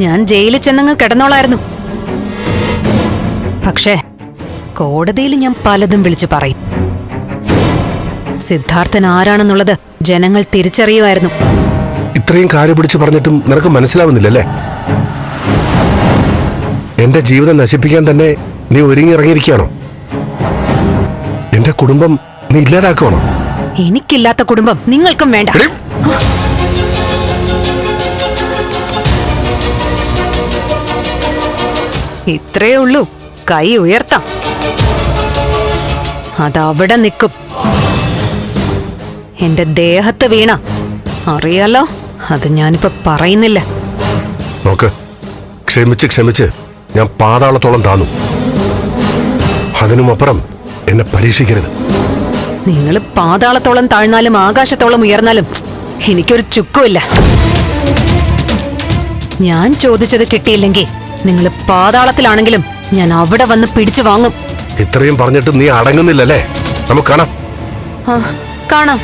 ഞാൻ ജയിലിൽ ചെന്നങ്ങ് കിടന്നോളായിരുന്നു. പക്ഷേ കോടതിയിൽ ഞാൻ പലതും വിളിച്ചു പറയും. സിദ്ധാർത്ഥൻ ആരാണെന്നുള്ളത് ജനങ്ങൾ തിരിച്ചറിയുമായിരുന്നു. ഇത്രയും കാര്യം പിടിച്ച് പറഞ്ഞിട്ടും നിനക്ക് മനസ്സിലാവുന്നില്ലല്ലേ? എന്റെ ജീവിതം നശിപ്പിക്കാൻ തന്നെ നീ ഒരുങ്ങി ഇറങ്ങിയിരിക്കുകയാണോ? എന്റെ കുടുംബം നീ ഇല്ലാതാക്കുവാണോ? എനിക്കില്ലാത്ത കുടുംബം നിങ്ങൾക്കും വേണ്ട. എടീ, ഇത്രയേ ഉള്ളൂ. കൈ ഉയർത്താം. അതവിടെ നിൽക്കും. എന്റെ ദേഹത്ത് വീണ. അറിയാലോ അത് ഞാനിപ്പോ പറയുന്നില്ല. നോക്ക് ക്ഷമിച്ച് ക്ഷമിച്ച്. ഞാൻ പാതാളത്തോളം താന്നു. അതിനുമപ്പുറം എന്നെ പരീക്ഷിക്കരുത്. നിങ്ങൾ പാതാളത്തോളം താഴ്ന്നാലും ആകാശത്തോളം ഉയർന്നാലും എനിക്കൊരു ചുക്കുമില്ല. ഞാൻ ചോദിച്ചത് കിട്ടിയില്ലെങ്കിൽ നിങ്ങൾ പാതാളത്തിലാണെങ്കിലും ഞാൻ അവിടെ വന്ന് പിടിച്ചു വാങ്ങും. ഇത്രയും പറഞ്ഞിട്ട് നീ അടങ്ങുന്നില്ലല്ലേ? നമുക്ക് കാണാം. കാണാം.